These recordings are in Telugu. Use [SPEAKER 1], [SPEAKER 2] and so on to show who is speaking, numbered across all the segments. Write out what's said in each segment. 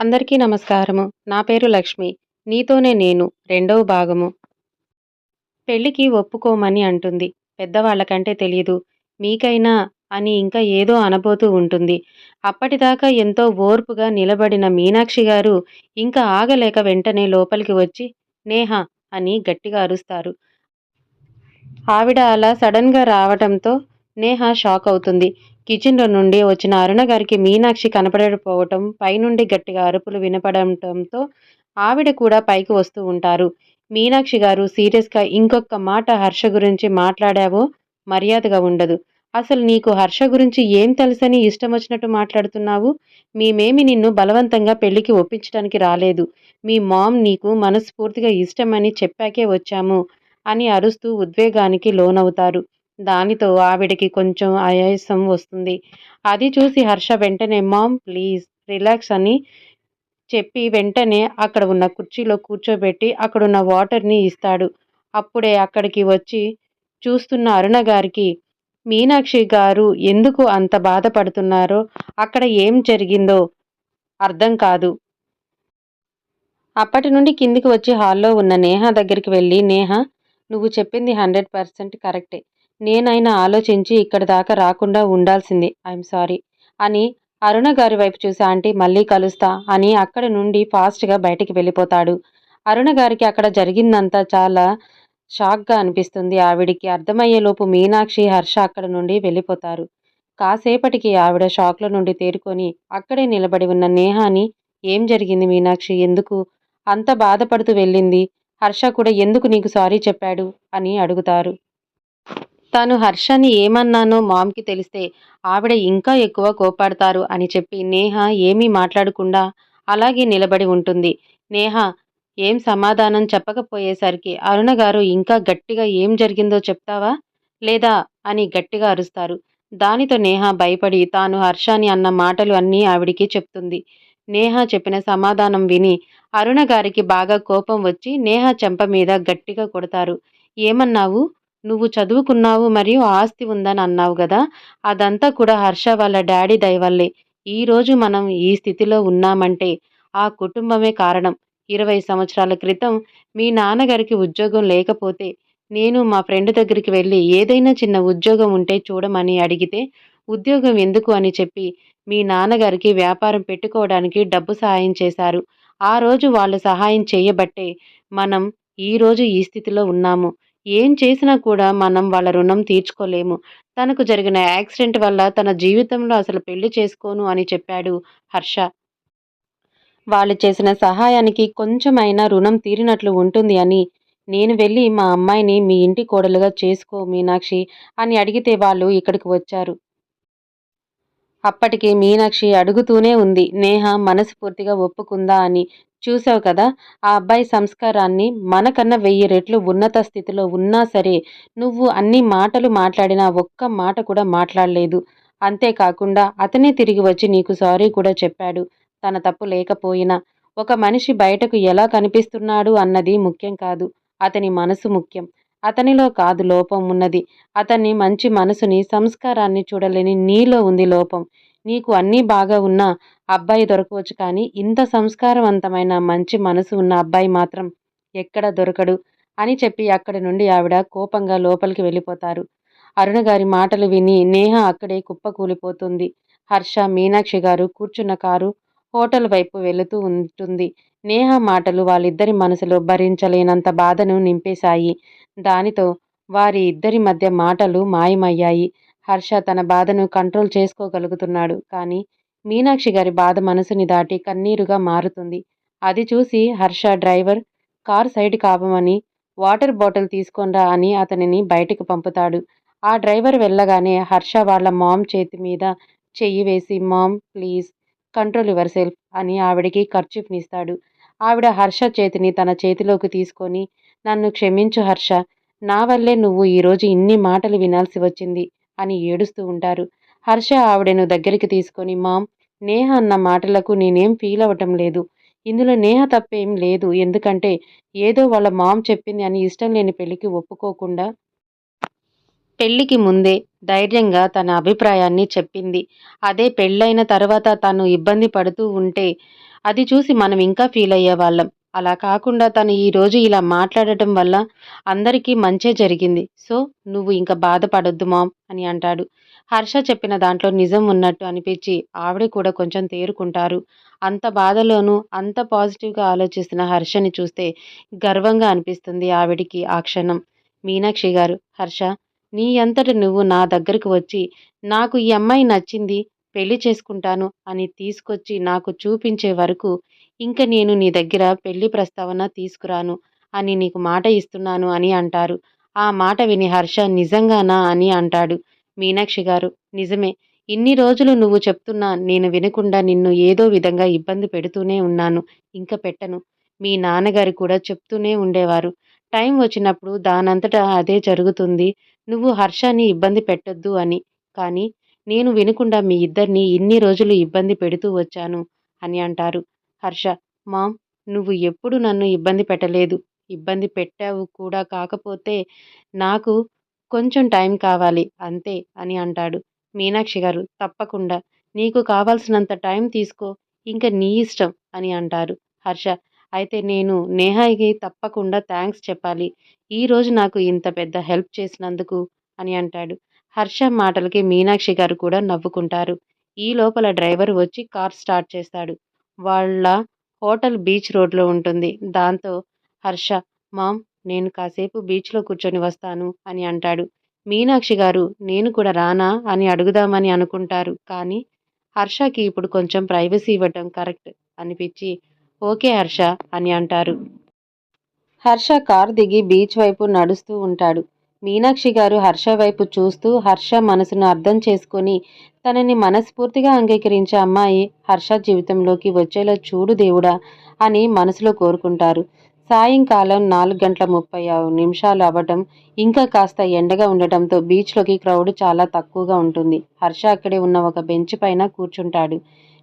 [SPEAKER 1] అందరికీ నమస్కారము. నా పేరు లక్ష్మి. నీతోనే నేను రెండవ భాగము. పెళ్ళికి ఒప్పుకోమని అంటుంది. పెద్దవాళ్ళకంటే తెలియదు మీకైనా అని ఇంకా ఏదో అనబోతూ ఉంటుంది. అప్పటిదాకా ఎంతో ఓర్పుగా నిలబడిన మీనాక్షి గారు ఇంకా ఆగలేక వెంటనే లోపలికి వచ్చి నేహ అని గట్టిగా అరుస్తారు. ఆవిడ అలా సడన్గా రావటంతో నేహ షాక్ అవుతుంది. కిచెన్లో నుండి వచ్చిన అరుణ గారికి మీనాక్షి కనపడకపోవటం పైనుండి గట్టిగా అరుపులు వినపడటంతో ఆవిడ కూడా పైకి వస్తూ ఉంటారు. మీనాక్షి గారు సీరియస్గా ఇంకొక మాట హర్ష గురించి మాట్లాడావో మర్యాదగా ఉండదు. అసలు నీకు హర్ష గురించి ఏం తెలుసని ఇష్టం వచ్చినట్టు మాట్లాడుతున్నావు? మేమేమి నిన్ను బలవంతంగా పెళ్ళికి ఒప్పించడానికి రాలేదు. మీ మామ్ నీకు మనస్ఫూర్తిగా ఇష్టమని చెప్పాకే వచ్చాము అని అరుస్తూ ఉద్వేగానికి లోనవుతారు. దానితో ఆవిడకి కొంచెం ఆయాసం వస్తుంది. అది చూసి హర్ష వెంటనే మామ్ ప్లీజ్ రిలాక్స్ అని చెప్పి వెంటనే అక్కడ ఉన్న కుర్చీలో కూర్చోబెట్టి అక్కడున్న వాటర్ని ఇస్తాడు. అప్పుడే అక్కడికి వచ్చి చూస్తున్న అరుణ గారికి మీనాక్షి గారు ఎందుకు అంత బాధపడుతున్నారో అక్కడ ఏం జరిగిందో అర్థం కాదు. అప్పటి నుండి కిందికి వచ్చి హాల్లో ఉన్న నేహ దగ్గరికి వెళ్ళి నేహ నువ్వు చెప్పింది హండ్రెడ్ పర్సెంట్ కరెక్టే. నేనైనా ఆలోచించి ఇక్కడ దాకా రాకుండా ఉండాల్సింది. I'm sorry. అని అరుణ గారి వైపు చూసి ఆంటీ మళ్ళీ కలుస్తా అని అక్కడ నుండి ఫాస్ట్గా బయటికి వెళ్ళిపోతాడు. అరుణ గారికి అక్కడ జరిగిందంతా చాలా షాక్గా అనిపిస్తుంది. ఆవిడికి అర్థమయ్యేలోపు మీనాక్షి హర్ష అక్కడ నుండి వెళ్ళిపోతారు. కాసేపటికి ఆవిడ షాక్ల నుండి తేరుకొని అక్కడే నిలబడి ఉన్న నేహాని ఏం జరిగింది మీనాక్షి? ఎందుకు? అంత బాధపడుతూ వెళ్ళింది? హర్ష కూడా ఎందుకు నీకు సారీ చెప్పాడు? అని అడుగుతారు. తాను హర్షని ఏమన్నానో మామ్కి తెలిస్తే ఆవిడ ఇంకా ఎక్కువ కోపాడతారు అని చెప్పి నేహ ఏమీ మాట్లాడకుండా అలాగే నిలబడి ఉంటుంది. నేహ ఏం సమాధానం చెప్పకపోయేసరికి అరుణ గారు ఇంకా గట్టిగా ఏం జరిగిందో చెప్తావా? లేదా? అని గట్టిగా అరుస్తారు. దానితో నేహ భయపడి తాను హర్షాని అన్న మాటలు అన్నీ ఆవిడికి చెప్తుంది. నేహ చెప్పిన సమాధానం విని అరుణ గారికి బాగా కోపం వచ్చి నేహ చెంప మీద గట్టిగా కొడతారు. ఏమన్నావు? నువ్వు చదువుకున్నావు మరియు ఆస్తి ఉందని అన్నావు కదా అదంతా కూడా హర్ష వాళ్ళ డాడీ దయవల్లే. ఈరోజు మనం ఈ స్థితిలో ఉన్నామంటే ఆ కుటుంబమే కారణం. ఇరవై సంవత్సరాల క్రితం మీ నాన్నగారికి ఉద్యోగం లేకపోతే నేను మా ఫ్రెండ్ దగ్గరికి వెళ్ళి ఏదైనా చిన్న ఉద్యోగం ఉంటే చూడమని అడిగితే ఉద్యోగం ఎందుకు? అని చెప్పి మీ నాన్నగారికి వ్యాపారం పెట్టుకోవడానికి డబ్బు సహాయం చేశారు. ఆ రోజు వాళ్ళు సహాయం చేయబట్టే మనం ఈరోజు ఈ స్థితిలో ఉన్నాము. ఏం చేసినా కూడా మనం వాళ్ళ రుణం తీర్చుకోలేము. తనకు జరిగిన యాక్సిడెంట్ వల్ల తన జీవితంలో అసలు పెళ్ళి చేసుకోను అని చెప్పాడు హర్ష. వాళ్ళు చేసిన సహాయానికి కొంచెమైనా రుణం తీరినట్లు ఉంటుంది అని. నేను వెళ్ళి మా అమ్మాయిని మీ ఇంటి కోడలుగా చేసుకో మీనాక్షి అని అడిగితే వాళ్ళు ఇక్కడికి వచ్చారు. అప్పటికి మీనాక్షి అడుగుతూనే ఉంది నేహ మనస్ఫూర్తిగా ఒప్పుకుందా? అని. చూసావు కదా ఆ అబ్బాయి సంస్కారాన్ని మనకన్నా వెయ్యి రెట్లు ఉన్నత స్థితిలో ఉన్నా సరే నువ్వు అన్ని మాటలు మాట్లాడినా ఒక్క మాట కూడా మాట్లాడలేదు. అంతేకాకుండా అతనే తిరిగి వచ్చి నీకు సారీ కూడా చెప్పాడు. తన తప్పు లేకపోయినా. ఒక మనిషి బయటకు ఎలా కనిపిస్తున్నాడు అన్నది ముఖ్యం కాదు. అతని మనసు ముఖ్యం. అతనిలో కాదు లోపం ఉన్నది. అతన్ని మంచి మనసుని సంస్కారాన్ని చూడలేని నీలో ఉంది లోపం. నీకు అన్నీ బాగా ఉన్న అబ్బాయి దొరకవచ్చు కానీ ఇంత సంస్కారవంతమైన మంచి మనసు ఉన్న అబ్బాయి మాత్రం ఎక్కడ దొరకడు అని చెప్పి అక్కడి నుండి ఆవిడ కోపంగా లోపలికి వెళ్ళిపోతారు. అరుణ గారి మాటలు విని నేహ అక్కడే కుప్పకూలిపోతుంది. హర్ష మీనాక్షి గారు కూర్చున్న కారు హోటల్ వైపు వెళుతూ ఉంటుంది. నేహ మాటలు వాళ్ళిద్దరి మనసులో భరించలేనంత బాధను నింపేశాయి. దానితో వారి ఇద్దరి మధ్య మాటలు మాయమయ్యాయి. హర్ష తన బాధను కంట్రోల్ చేసుకోగలుగుతున్నాడు. కానీ మీనాక్షి గారి బాధ మనసుని దాటి కన్నీరుగా మారుతుంది. అది చూసి హర్ష డ్రైవర్ కార్ సైడ్ కావమని వాటర్ బాటిల్ తీసుకొనరా అని అతనిని బయటకు పంపుతాడు. ఆ డ్రైవర్ వెళ్ళగానే హర్ష వాళ్ళ మామ్ చేతి మీద చెయ్యి వేసి mom please control yourself అని ఆవిడికి ఖర్చునిస్తాడు ఆవిడ హర్ష చేతిని తన చేతిలోకి తీసుకొని నన్ను క్షమించు హర్ష. నా వల్లే నువ్వు ఈరోజు ఇన్ని మాటలు వినాల్సి వచ్చింది. అని ఏడుస్తూ ఉంటారు. హర్ష ఆవిడను దగ్గరికి తీసుకొని మామ్ నేహ అన్న మాటలకు నేనేం ఫీల్ అవ్వటం లేదు. ఇందులో నేహ తప్పేం లేదు. ఎందుకంటే ఏదో వాళ్ళ మామ్ చెప్పింది అని ఇష్టం లేని పెళ్ళికి ఒప్పుకోకుండా పెళ్ళికి ముందే ధైర్యంగా తన అభిప్రాయాన్ని చెప్పింది. అదే పెళ్ళైన తర్వాత తను ఇబ్బంది పడుతూ ఉంటే అది చూసి మనం ఇంకా ఫీల్ అయ్యేవాళ్ళం. అలా కాకుండా తను ఈరోజు ఇలా మాట్లాడటం వల్ల అందరికీ మంచే జరిగింది. సో నువ్వు ఇంకా బాధపడొద్దు మామ్ అని అంటాడు. హర్ష చెప్పిన దాంట్లో నిజం ఉన్నట్టు అనిపించి ఆవిడ కూడా కొంచెం తేరుకుంటారు. అంత బాధలోనూ అంత పాజిటివ్గా ఆలోచిస్తున్న హర్షని చూస్తే గర్వంగా అనిపిస్తుంది ఆవిడికి ఆ క్షణం. మీనాక్షి గారు హర్ష నీ అంతట నువ్వు నా దగ్గరకు వచ్చి నాకు ఈ అమ్మాయి నచ్చింది పెళ్ళి చేసుకుంటాను అని తీసుకొచ్చి నాకు చూపించే వరకు ఇంక నేను నీ దగ్గర పెళ్ళి ప్రస్తావన తీసుకురాను అని నీకు మాట ఇస్తున్నాను అని అంటారు. ఆ మాట విని హర్ష నిజంగానా అని అంటాడు. మీనాక్షి గారు నిజమే. ఇన్ని రోజులు నువ్వు చెప్తున్నా నేను వినకుండా నిన్ను ఏదో విధంగా ఇబ్బంది పెడుతూనే ఉన్నాను. ఇంకా పెట్టను. మీ నాన్నగారు కూడా చెప్తూనే ఉండేవారు. టైం వచ్చినప్పుడు దానంతటా అదే జరుగుతుంది. నువ్వు హర్షాన్ని ఇబ్బంది పెట్టొద్దు అని. కానీ నేను వినకుండా మీ ఇద్దరిని ఇన్ని రోజులు ఇబ్బంది పెడుతూ వచ్చాను అని అంటారు. హర్ష. మామ్ నువ్వు ఎప్పుడు నన్ను ఇబ్బంది పెట్టలేదు. ఇబ్బంది పెట్టావు కూడా కాకపోతే నాకు కొంచెం టైం కావాలి అంతే అని అంటాడు మీనాక్షి గారు. తప్పకుండా. నీకు కావాల్సినంత టైం తీసుకో. ఇంకా నీ ఇష్టం అని అంటారు హర్ష. అయితే నేను నేహాయికి తప్పకుండా థ్యాంక్స్ చెప్పాలి. ఈరోజు నాకు ఇంత పెద్ద హెల్ప్ చేసినందుకు అని అంటాడు. హర్ష మాటలకి మీనాక్షి గారు కూడా నవ్వుకుంటారు. ఈ లోపల డ్రైవర్ వచ్చి కార్ స్టార్ట్ చేస్తాడు. వాళ్ళ హోటల్ బీచ్ రోడ్లో ఉంటుంది. దాంతో హర్ష మామ్ నేను కాసేపు బీచ్లో కూర్చొని వస్తాను అని అంటాడు. మీనాక్షి గారు నేను కూడా రానా అని అడుగుదామని అనుకుంటారు. కానీ హర్షకి ఇప్పుడు కొంచెం ప్రైవసీ ఇవ్వటం కరెక్ట్ అనిపించి ఓకే హర్ష అని అంటారు. హర్ష కార్ దిగి బీచ్ వైపు నడుస్తూ ఉంటాడు. మీనాక్షి గారు హర్ష వైపు చూస్తూ హర్ష మనసును అర్థం చేసుకొని తనని మనస్ఫూర్తిగా అంగీకరించే అమ్మాయి హర్ష జీవితంలోకి వచ్చేలా చూడు దేవుడా అని మనసులో కోరుకుంటారు. సాయంకాలం నాలుగు గంటల ముప్పై నిమిషాలు అవ్వటం ఇంకా కాస్త ఎండగా ఉండటంతో బీచ్లోకి క్రౌడ్ చాలా తక్కువగా ఉంటుంది. హర్ష అక్కడే ఉన్న ఒక బెంచ్ పైన కూర్చుంటాడు.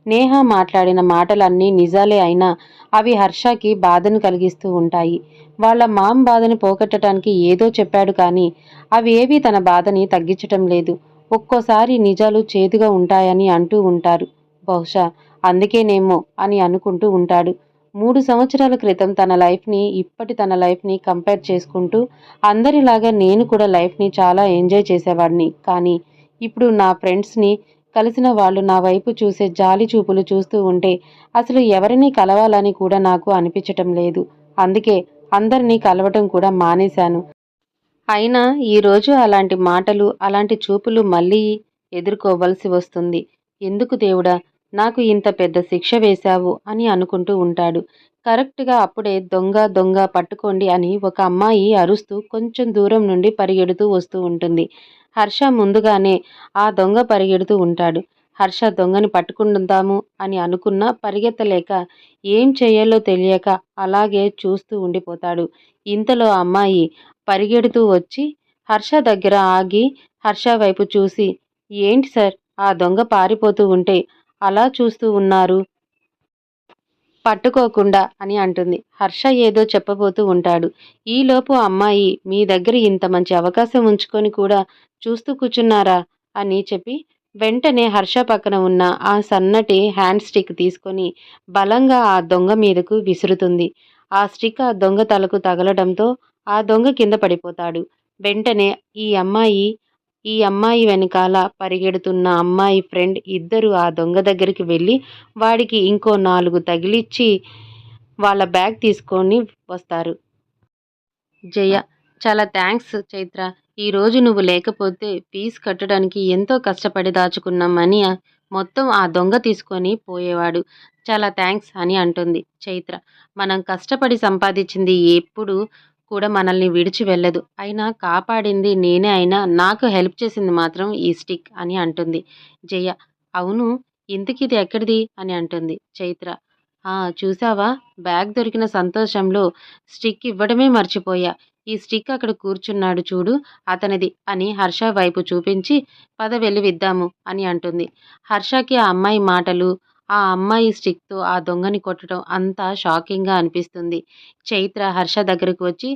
[SPEAKER 1] నేహ మాట్లాడిన మాటలన్నీ నిజాలే అయినా అవి హర్షకి బాధను కలిగిస్తూ ఉంటాయి. వాళ్ళ మామ్ బాధని పోగొట్టడానికి ఏదో చెప్పాడు కానీ అవి ఏవి తన బాధని తగ్గించటం లేదు. ఒక్కోసారి నిజాలు చేదుగా ఉంటాయని అంటూ ఉంటారు. బహుశా అందుకేనేమో అని అనుకుంటూ ఉంటాడు. మూడు సంవత్సరాల క్రితం తన లైఫ్ని ఇప్పటి తన లైఫ్ని కంపేర్ చేసుకుంటూ అందరిలాగా నేను కూడా లైఫ్ని చాలా ఎంజాయ్ చేసేవాడిని. కానీ ఇప్పుడు నా ఫ్రెండ్స్ని కలిసిన వాళ్ళు నా వైపు చూసే జాలి చూపులు చూస్తూ ఉంటే అసలు ఎవరిని కలవాలని కూడా నాకు అనిపించటం లేదు. అందుకే అందరినీ కలవటం కూడా మానేశాను. అయినా ఈరోజు అలాంటి మాటలు అలాంటి చూపులు మళ్ళీ ఎదుర్కోవలసి వస్తుంది. ఎందుకు దేవుడా నాకు ఇంత పెద్ద శిక్ష వేశావు అని అనుకుంటూ ఉంటాడు. కరెక్ట్గా అప్పుడే దొంగ దొంగ పట్టుకోండి అని ఒక అమ్మాయి అరుస్తూ కొంచెం దూరం నుండి పరిగెడుతూ వస్తూ ఉంటుంది. హర్ష ముందుగానే ఆ దొంగ పరిగెడుతూ ఉంటాడు. హర్ష దొంగని పట్టుకుందాము అని అనుకున్నా పరిగెత్తలేక ఏం చేయాలో తెలియక అలాగే చూస్తూ ఉండిపోతాడు. ఇంతలో అమ్మాయి పరిగెడుతూ వచ్చి హర్ష దగ్గర ఆగి హర్ష వైపు చూసి ఏంటి సార్ ఆ దొంగ పారిపోతూ ఉంటే అలా చూస్తూ ఉన్నారు? పట్టుకోకుండా అని అంటుంది. హర్ష ఏదో చెప్పబోతూ ఉంటాడు. ఈలోపు అమ్మాయి మీ దగ్గర ఇంత మంచి అవకాశం ఉంచుకొని కూడా చూస్తూ కూర్చున్నారా? అని చెప్పి వెంటనే హర్ష పక్కన ఉన్న ఆ సన్నటి హ్యాండ్ స్టిక్ తీసుకొని బలంగా ఆ దొంగ మీదకు విసురుతుంది. ఆ స్టిక్ ఆ దొంగ తలకు తగలడంతో ఆ దొంగ కింద పడిపోతాడు. వెంటనే ఈ అమ్మాయి ఈ అమ్మాయి వెనకాల పరిగెడుతున్న అమ్మాయి ఫ్రెండ్ ఇద్దరు ఆ దొంగ దగ్గరికి వెళ్ళి వాడికి ఇంకో నాలుగు తగిలిచ్చి వాళ్ళ బ్యాగ్ తీసుకొని వస్తారు. జయ చాలా థ్యాంక్స్ చైత్ర. ఈరోజు నువ్వు లేకపోతే ఫీజు కట్టడానికి ఎంతో కష్టపడి దాచుకున్నామని మొత్తం ఆ దొంగ తీసుకొని పోయేవాడు. చాలా థ్యాంక్స్ అని అంటుంది చైత్ర. మనం కష్టపడి సంపాదించింది ఎప్పుడు కూడా మనల్ని విడిచి వెళ్ళదు. అయినా కాపాడింది నేనే అయినా నాకు హెల్ప్ చేసింది మాత్రం ఈ స్టిక్ అని అంటుంది. జయ అవును ఇంతకి ఇది ఎక్కడిది? అని అంటుంది చైత్ర. ఆ చూసావా? బ్యాగ్ దొరికిన సంతోషంలో స్టిక్ ఇవ్వడమే మర్చిపోయా. ఈ స్టిక్ అక్కడ కూర్చున్నాడు చూడు అతనిది అని హర్ష వైపు చూపించి పద వెళ్ళి విద్దాము అని అంటుంది. హర్షకి ఆ అమ్మాయి మాటలు ఆ అమ్మాయి స్టిక్తో ఆ దొంగని కొట్టడం అంతా షాకింగ్గా అనిపిస్తుంది. చైత్ర హర్ష దగ్గరకు వచ్చి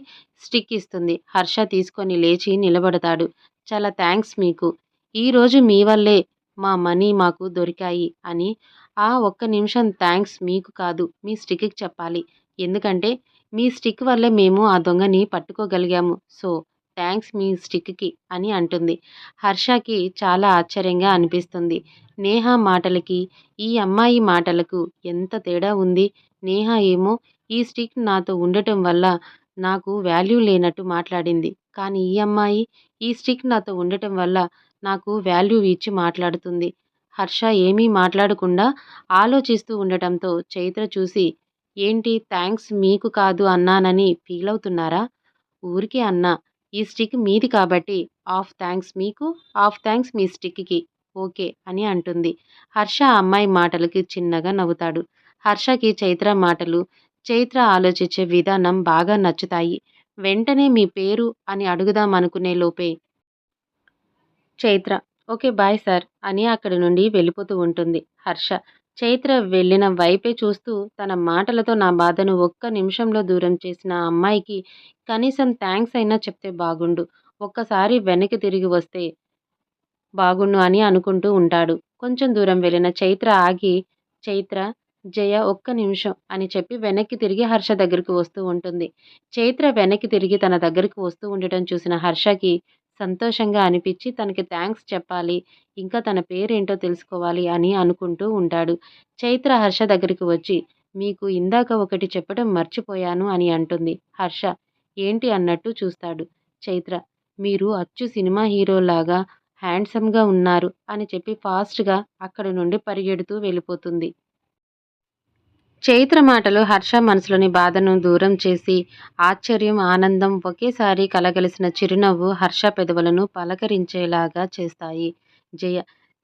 [SPEAKER 1] స్టిక్ ఇస్తుంది. హర్ష తీసుకొని లేచి నిలబడతాడు. చాలా థ్యాంక్స్ మీకు. ఈరోజు మీ వల్లే మా మనీ మాకు దొరికాయి అని ఆ ఒక్క నిమిషం థ్యాంక్స్ మీకు కాదు మీ స్టిక్కి చెప్పాలి. ఎందుకంటే మీ స్టిక్ వల్లే మేము ఆ దొంగని పట్టుకోగలిగాము. సో థ్యాంక్స్ మీ స్టిక్కి అని అంటుంది. హర్షకి చాలా ఆశ్చర్యంగా అనిపిస్తుంది. నేహ మాటలకి ఈ అమ్మాయి మాటలకు ఎంత తేడా ఉంది? నేహ ఏమో ఈ స్టిక్ నాతో ఉండటం వల్ల నాకు వాల్యూ లేనట్టు మాట్లాడింది. కానీ ఈ అమ్మాయి ఈ స్టిక్ నాతో ఉండటం వల్ల నాకు వాల్యూ ఇచ్చి మాట్లాడుతుంది. హర్ష ఏమీ మాట్లాడకుండా ఆలోచిస్తూ ఉండటంతో చైత్ర చూసి ఏంటి థ్యాంక్స్ మీకు కాదు అన్నానని ఫీల్ అవుతున్నారా? ఊరికే అన్నా. ఈ స్టిక్ మీది కాబట్టి ఆఫ్ థ్యాంక్స్ మీకు ఆఫ్ థ్యాంక్స్ మీ స్టిక్కి. ఓకే అని అంటుంది. హర్ష అమ్మాయి మాటలకి చిన్నగా నవ్వుతాడు. హర్షకి చైత్ర మాటలు చైత్ర ఆలోచించే విధానం బాగా నచ్చుతాయి. వెంటనే మీ పేరు అని అడుగుదాం అనుకునే లోపే చైత్ర ఓకే బాయ్ సార్ అని అక్కడి నుండి వెళ్ళిపోతూ ఉంటుంది హర్ష. చైత్ర వెళ్ళిన వైపే చూస్తూ తన మాటలతో నా బాధను ఒక్క నిమిషంలో దూరం చేసిన ఆ అమ్మాయికి కనీసం థ్యాంక్స్ అయినా చెప్తే బాగుండు. ఒక్కసారి వెనక్కి తిరిగి వస్తే బాగుండు అని అనుకుంటూ ఉంటాడు. కొంచెం దూరం వెళ్ళిన చైత్ర ఆగి చైత్ర జయ ఒక్క నిమిషం అని చెప్పి వెనక్కి తిరిగి హర్ష దగ్గరికి వస్తూ ఉంటుంది. చైత్ర వెనక్కి తిరిగి తన దగ్గరికి వస్తూ ఉండటం చూసిన హర్షకి సంతోషంగా అనిపించి తనకి థ్యాంక్స్ చెప్పాలి ఇంకా తన పేరేంటో తెలుసుకోవాలి అని అనుకుంటూ ఉంటాడు. చైత్ర హర్ష దగ్గరికి వచ్చి మీకు ఇందాక ఒకటి చెప్పడం మర్చిపోయాను అని అంటుంది. హర్ష ఏంటి అన్నట్టు చూస్తాడు. చైత్ర మీరు అచ్చు సినిమా హీరోలాగా హ్యాండ్సమ్గా ఉన్నారు అని చెప్పి ఫాస్ట్గా అక్కడి నుండి పరిగెడుతూ వెళ్ళిపోతుంది. చైత్ర మాటలు హర్ష మనసులోని బాధను దూరం చేసి ఆశ్చర్యం ఆనందం ఒకేసారి కలగలిసిన చిరునవ్వు హర్ష పెదవులను పలకరించేలాగా చేస్తాయి. జయ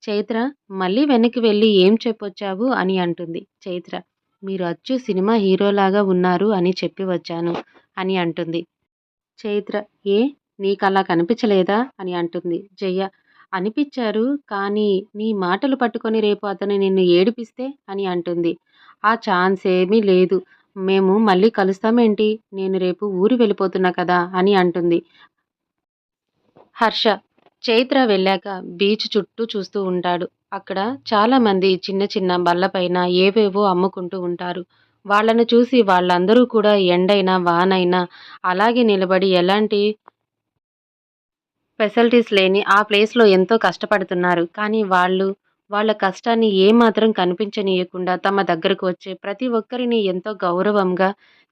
[SPEAKER 1] చైత్ర మళ్ళీ వెనక్కి వెళ్ళి ఏం చెప్పొచ్చావు అని అంటుంది. చైత్ర మీరు అచ్చు సినిమా హీరోలాగా ఉన్నారు అని చెప్పి వచ్చాను అని అంటుంది. చైత్ర ఏ నీకు అలా కనిపించలేదా అని అంటుంది. జయ అనిపించారు కానీ నీ మాటలు పట్టుకొని రేపు అతను నిన్ను ఏడిపిస్తే అని అంటుంది. ఆ ఛాన్స్ ఏమీ లేదు. మేము మళ్ళీ కలుస్తామేంటి? నేను రేపు ఊరు వెళ్ళిపోతున్నా కదా అని అంటుంది. హర్ష చైత్ర వెళ్ళాక బీచ్ చుట్టూ చూస్తూ ఉంటాడు. అక్కడ చాలామంది చిన్న చిన్న బల్లపైన ఏవేవో అమ్ముకుంటూ ఉంటారు. వాళ్ళను చూసి వాళ్ళందరూ కూడా ఎండైనా వానైనా అలాగే నిలబడి ఎలాంటి ఫెసిలిటీస్ లేని ఆ ప్లేస్లో ఎంతో కష్టపడుతున్నారు. కానీ వాళ్ళు వాళ్ళ కష్టాన్ని ఏమాత్రం కనిపించనీయకుండా తమ దగ్గరకు వచ్చే ప్రతి ఒక్కరిని ఎంతో గౌరవంగా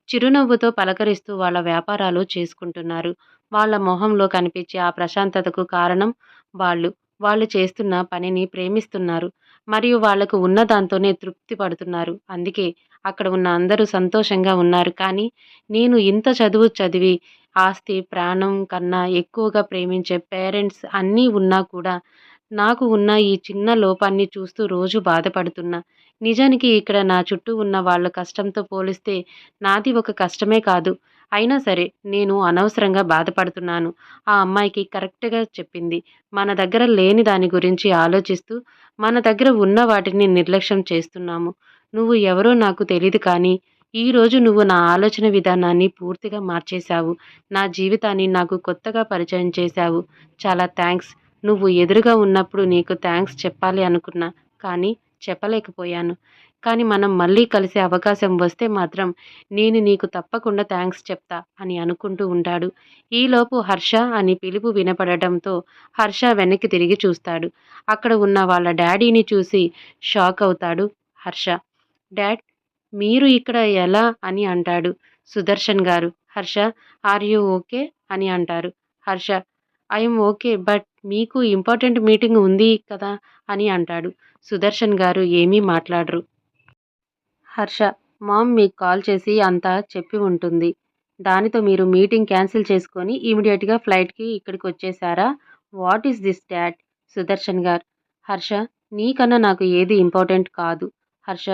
[SPEAKER 1] చిరునవ్వుతో పలకరిస్తూ వాళ్ళ వ్యాపారాలు చేసుకుంటున్నారు. వాళ్ళ మొహంలో కనిపించే ఆ ప్రశాంతతకు కారణం వాళ్ళు. వాళ్ళు చేస్తున్న పనిని ప్రేమిస్తున్నారు. మరియు వాళ్ళకు ఉన్న దాంతోనే తృప్తి పడుతున్నారు. అందుకే అక్కడ ఉన్న అందరూ సంతోషంగా ఉన్నారు. కానీ నేను ఇంత చదువు చదివి ఆస్తి ప్రాణం కన్నా ఎక్కువగా ప్రేమించే పేరెంట్స్ అన్నీ ఉన్నా కూడా నాకు ఉన్న ఈ చిన్న లోపాన్ని చూస్తూ రోజు బాధపడుతున్నా. నిజానికి ఇక్కడ నా చుట్టూ ఉన్న వాళ్ళ కష్టంతో పోలిస్తే నాది ఒక కష్టమే కాదు. అయినా సరే నేను అనవసరంగా బాధపడుతున్నాను. ఆ అమ్మాయికి కరెక్ట్గా చెప్పింది. మన దగ్గర లేని దాని గురించి ఆలోచిస్తూ మన దగ్గర ఉన్న వాటిని నిర్లక్ష్యం చేస్తున్నాము. నువ్వు ఎవరో నాకు తెలియదు కానీ ఈరోజు నువ్వు నా ఆలోచన విధానాన్ని పూర్తిగా మార్చేశావు. నా జీవితాన్ని నాకు కొత్తగా పరిచయం చేశావు. చాలా థ్యాంక్స్ నువ్వు ఎదురుగా ఉన్నప్పుడు నీకు థ్యాంక్స్ చెప్పాలి అనుకున్నా కానీ చెప్పలేకపోయాను. కానీ మనం మళ్ళీ కలిసే అవకాశం వస్తే మాత్రం నేను నీకు తప్పకుండా థ్యాంక్స్ చెప్తా అని అనుకుంటూ ఉంటాడు. ఈలోపు హర్ష అని పిలుపు వినపడటంతో హర్ష వెనక్కి తిరిగి చూస్తాడు. అక్కడ ఉన్న వాళ్ళ డాడీని చూసి షాక్ అవుతాడు హర్ష. డాడ్ మీరు ఇక్కడ ఎలా అని అంటాడు సుదర్శన్ గారు. హర్ష ఆర్ యూ ఓకే అని అంటారు. హర్ష ఐఎమ్ ఓకే బట్ మీకు ఇంపార్టెంట్ మీటింగ్ ఉంది కదా అని అంటాడు. సుదర్శన్ గారు ఏమీ మాట్లాడరు. హర్ష మామ్ మీకు కాల్ చేసి అంతా చెప్పి ఉంటుంది. దానితో మీరు మీటింగ్ క్యాన్సిల్ చేసుకొని ఇమీడియట్గా ఫ్లైట్కి ఇక్కడికి వచ్చేసారా what is this dad? Sudarshan గారు. హర్ష నీకన్నా నాకు ఏది ఇంపార్టెంట్ కాదు. Harsha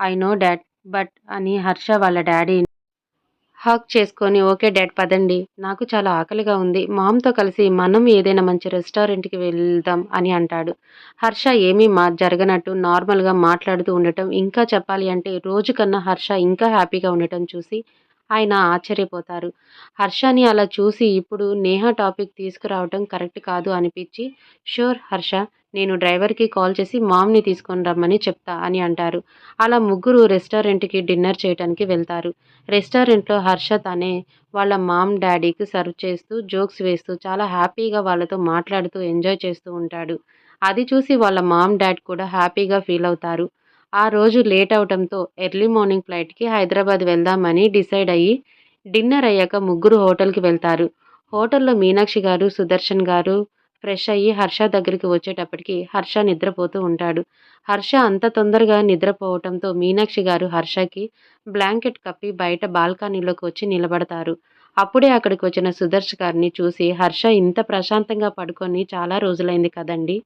[SPEAKER 1] I know dad but అని హర్ష వాళ్ళ డాడీ హాక్ చేసుకొని ఓకే డాడ్ పదండి. నాకు చాలా ఆకలిగా ఉంది. మామ్తో కలిసి మనం ఏదైనా మంచి రెస్టారెంట్కి వెళ్దాం అని అంటాడు. హర్ష ఏమీ మా జరగనట్టు నార్మల్గా మాట్లాడుతూ ఉండటం ఇంకా చెప్పాలి అంటే రోజు కన్నా హర్ష ఇంకా హ్యాపీగా ఉండటం చూసి ఆయన ఆశ్చర్యపోతారు. హర్షని అలా చూసి ఇప్పుడు నేహ టాపిక్ తీసుకురావటం కరెక్ట్ కాదు అనిపించి షూర్ హర్ష నేను డ్రైవర్కి కాల్ చేసి మామ్ని తీసుకొని రమ్మని చెప్తా అని అంటారు. అలా ముగ్గురు రెస్టారెంట్కి డిన్నర్ చేయడానికి వెళ్తారు. రెస్టారెంట్లో హర్ష తనే వాళ్ళ మామ్ డాడీకి సర్వ్ చేస్తూ జోక్స్ వేస్తూ చాలా హ్యాపీగా వాళ్ళతో మాట్లాడుతూ ఎంజాయ్ చేస్తూ ఉంటాడు. అది చూసి వాళ్ళ మామ్ డాడ్ కూడా హ్యాపీగా ఫీల్ అవుతారు. ఆ రోజు లేట్ అవటంతో ఎర్లీ మార్నింగ్ ఫ్లైట్కి హైదరాబాద్ వెళ్దామని డిసైడ్ అయ్యి డిన్నర్ అయ్యాక ముగ్గురు హోటల్కి వెళ్తారు. హోటల్లో మీనాక్షి గారు సుదర్శన్ గారు ఫ్రెష్ అయ్యి హర్ష దగ్గరికి వచ్చేటప్పటికి హర్ష నిద్రపోతూ ఉంటాడు. హర్ష అంత తొందరగా నిద్రపోవటంతో మీనాక్షి గారు హర్షకి బ్లాంకెట్ కప్పి బయట బాల్కనీలోకి వచ్చి నిలబడతారు. అప్పుడే అక్కడికి వచ్చిన సుదర్శ్ గారిని చూసి హర్ష ఇంత ప్రశాంతంగా పడుకొని చాలా రోజులైంది కదండి?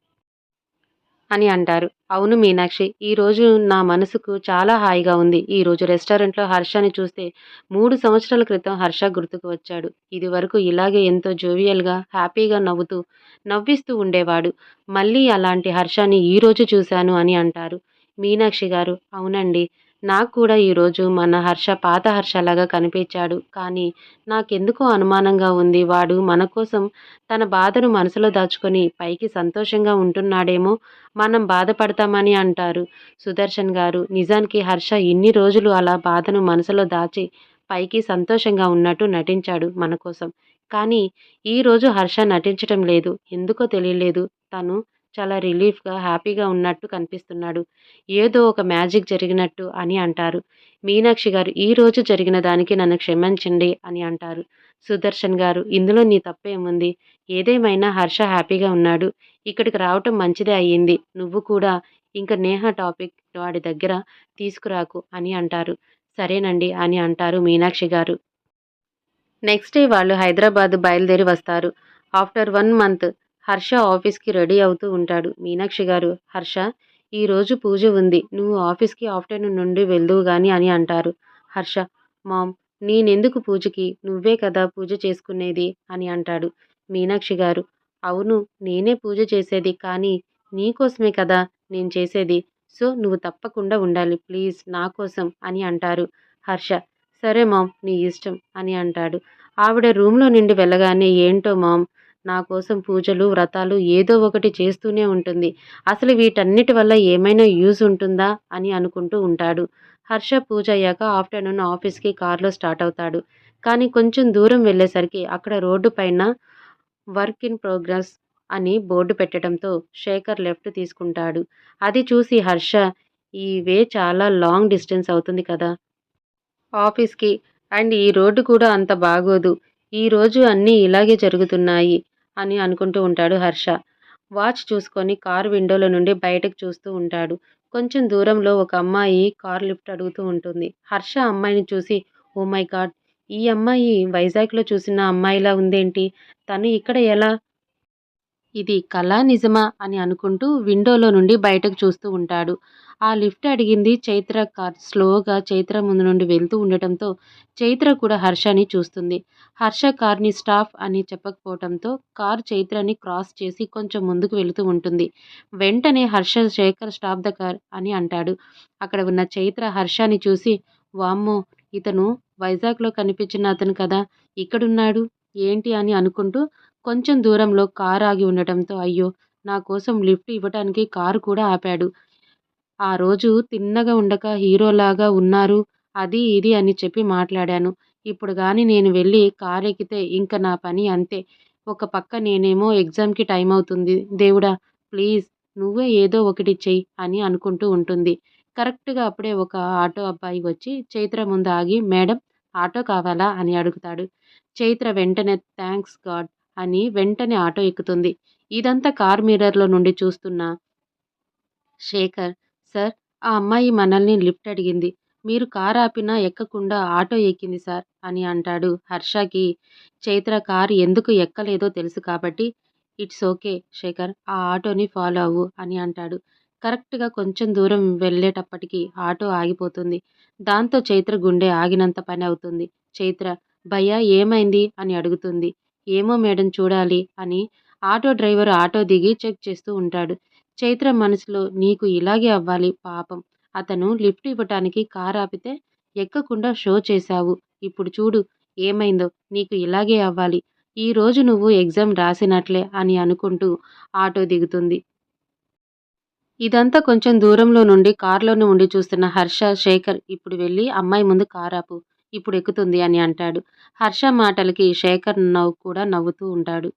[SPEAKER 1] అని అంటారు. అవును మీనాక్షి ఈరోజు నా మనసుకు చాలా హాయిగా ఉంది. ఈరోజు రెస్టారెంట్లో హర్షని చూస్తే మూడు సంవత్సరాల క్రితం హర్ష గుర్తుకు వచ్చాడు. ఇదివరకు ఇలాగే ఎంతో జోవియల్గా హ్యాపీగా నవ్వుతూ నవ్విస్తూ ఉండేవాడు. మళ్ళీ అలాంటి హర్షని ఈరోజు చూశాను అని అంటారు. మీనాక్షి గారు అవునండి నాకు కూడా ఈరోజు మన హర్ష పాత హర్షలాగా కనిపించాడు. కానీ నాకెందుకో అనుమానంగా ఉంది. వాడు మన కోసం తన బాధను మనసులో దాచుకొని పైకి సంతోషంగా ఉంటున్నాడేమో మనం బాధపడతామని అంటారు. సుదర్శన్ గారు నిజానికి హర్ష ఇన్ని రోజులు అలా బాధను మనసులో దాచి పైకి సంతోషంగా ఉన్నట్టు నటించాడు మన కోసం. కానీ ఈరోజు హర్ష నటించటం లేదు. ఎందుకో తెలియలేదు. తను చాలా రిలీఫ్గా హ్యాపీగా ఉన్నట్టు కనిపిస్తున్నాడు. ఏదో ఒక మ్యాజిక్ జరిగినట్టు అని అంటారు. మీనాక్షి గారు ఈ రోజు జరిగిన దానికి నన్ను క్షమించండి అని అంటారు. సుదర్శన్ గారు ఇందులో నీ తప్పేముంది ఏదేమైనా హర్ష హ్యాపీగా ఉన్నాడు. ఇక్కడికి రావటం మంచిదే అయ్యింది. నువ్వు కూడా ఇంకా నేహ టాపిక్ వాడి దగ్గర తీసుకురాకు అని అంటారు. సరేనండి అని అంటారు మీనాక్షి గారు. నెక్స్ట్ డే వాళ్ళు హైదరాబాద్ బయలుదేరి వస్తారు. ఆఫ్టర్ వన్ మంత్ హర్ష ఆఫీస్కి రెడీ అవుతూ ఉంటాడు. మీనాక్షి గారు హర్ష ఈరోజు పూజ ఉంది. నువ్వు ఆఫీస్కి ఆఫ్టర్నూన్ నుండి వెళ్దువు గాని అని అంటారు. హర్ష మామ్ నేనెందుకు పూజకి? నువ్వే కదా పూజ చేసుకునేది అని అంటాడు మీనాక్షి గారు. అవును నేనే పూజ చేసేది కానీ నీకోసమే కదా నేను చేసేది. సో నువ్వు తప్పకుండా ఉండాలి. ప్లీజ్ నా కోసం అని అంటారు హర్ష. సరే మామ్ నీ ఇష్టం అని అంటాడు. ఆవిడ రూమ్లో నుండి వెళ్ళగానే ఏంటో మామ్ నా కోసం పూజలు వ్రతాలు ఏదో ఒకటి చేస్తూనే ఉంటుంది. అసలు వీటన్నిటి వల్ల ఏమైనా యూజ్ ఉంటుందా అని అనుకుంటూ ఉంటాడు. హర్ష పూజ అయ్యాక ఆఫ్టర్నూన్ ఆఫీస్కి కార్లో స్టార్ట్ అవుతాడు. కానీ కొంచెం దూరం వెళ్ళేసరికి అక్కడ రోడ్డు పైన వర్క్ ఇన్ ప్రోగ్రెస్ అని బోర్డు పెట్టడంతో శేఖర్ లెఫ్ట్ తీసుకుంటాడు. అది చూసి హర్ష ఈ వే చాలా లాంగ్ డిస్టెన్స్ అవుతుంది కదా. ఆఫీస్కి. అండ్ ఈ రోడ్డు కూడా అంత బాగోదు. ఈరోజు అన్నీ ఇలాగే జరుగుతున్నాయి. అని అనుకుంటూ ఉంటాడు హర్ష. వాచ్ చూసుకొని కార్ విండోలో నుండి బయటకు చూస్తూ ఉంటాడు. కొంచెం దూరంలో ఒక అమ్మాయి కార్ లిఫ్ట్ అడుగుతూ ఉంటుంది. హర్ష అమ్మాయిని చూసి ఓ మై గాడ్ ఈ అమ్మాయి వైజాగ్లో చూసిన అమ్మాయిలా ఉందేంటి? తను ఇక్కడ ఎలా? ఇది కళా నిజమా? అని అనుకుంటూ విండోలో నుండి బయటకు చూస్తూ ఉంటాడు. ఆ లిఫ్ట్ అడిగింది చైత్ర కార్ స్లోగా చైత్ర ముందు నుండి వెళ్తూ ఉండటంతో చైత్ర కూడా హర్షని చూస్తుంది. హర్ష కార్ని స్టాఫ్ అని చెప్పకపోవడంతో కార్ చైత్రని క్రాస్ చేసి కొంచెం ముందుకు వెళుతూ ఉంటుంది. వెంటనే Harsha Shekhar stop the car అని అంటాడు. అక్కడ ఉన్న చైత్ర హర్షని చూసి వామ్మో ఇతను వైజాగ్లో కనిపించిన అతను కదా ఇక్కడున్నాడు ఏంటి అని అనుకుంటూ కొంచెం దూరంలో కారు ఆగి ఉండటంతో అయ్యో నా కోసం లిఫ్ట్ ఇవ్వటానికి కారు కూడా ఆపాడు. ఆ రోజు తిన్నగా ఉండక హీరోలాగా ఉన్నారు అది ఇది అని చెప్పి మాట్లాడాను. ఇప్పుడు కానీ నేను వెళ్ళి కారు ఎక్కితే ఇంకా నా పని అంతే. ఒక పక్క నేనేమో ఎగ్జామ్కి టైం అవుతుంది. దేవుడా ప్లీజ్ నువ్వే ఏదో ఒకటి చెయ్యి అని అనుకుంటూ ఉంటుంది. కరెక్ట్గా అప్పుడే ఒక ఆటో అబ్బాయి వచ్చి చైత్ర ముందు ఆగి మేడం ఆటో కావాలా? అని అడుగుతాడు. చైత్ర వెంటనే థ్యాంక్స్ గాడ్ అని వెంటనే ఆటో ఎక్కుతుంది. ఇదంతా కార్ మిర్రర్లో నుండి చూస్తున్న శేఖర్. సార్. ఆ అమ్మాయి మనల్ని లిఫ్ట్ అడిగింది. మీరు కార్ ఆపినా ఎక్కకుండా ఆటో ఎక్కింది సార్ అని అంటాడు హర్షకి. చైత్ర కార్ ఎందుకు ఎక్కలేదో తెలుసు కాబట్టి ఇట్స్ ఓకే శేఖర్ ఆ ఆటోని ఫాలో అవ్వు అని అంటాడు. కరెక్ట్గా కొంచెం దూరం వెళ్ళేటప్పటికి ఆటో ఆగిపోతుంది. దాంతో చైత్ర గుండె ఆగినంత పని అవుతుంది. చైత్ర భయ్యా ఏమైంది? అని అడుగుతుంది. ఏమో మేడం చూడాలి అని ఆటో డ్రైవర్ ఆటో దిగి చెక్ చేస్తూ ఉంటాడు. చైత్ర మనసులో నీకు ఇలాగే అవ్వాలి పాపం. అతను లిఫ్ట్ ఇవ్వటానికి కార్ ఆపితే ఎక్కకుండా షో చేశావు. ఇప్పుడు చూడు ఏమైందో నీకు ఇలాగే అవ్వాలి. ఈ రోజు నువ్వు ఎగ్జామ్ రాసినట్లే అని అనుకుంటూ ఆటో దిగుతుంది. ఇదంతా కొంచెం దూరంలో నుండి కారులోనే ఉండి చూస్తున్న హర్ష శేఖర్ ఇప్పుడు వెళ్ళి అమ్మాయి ముందు కారాపు ఇప్పుడు ఎక్కుతుంది అని అంటాడు. హర్ష మాటలకి శేఖర్ నవ్వు కూడా నవ్వుతూ ఉంటాడు.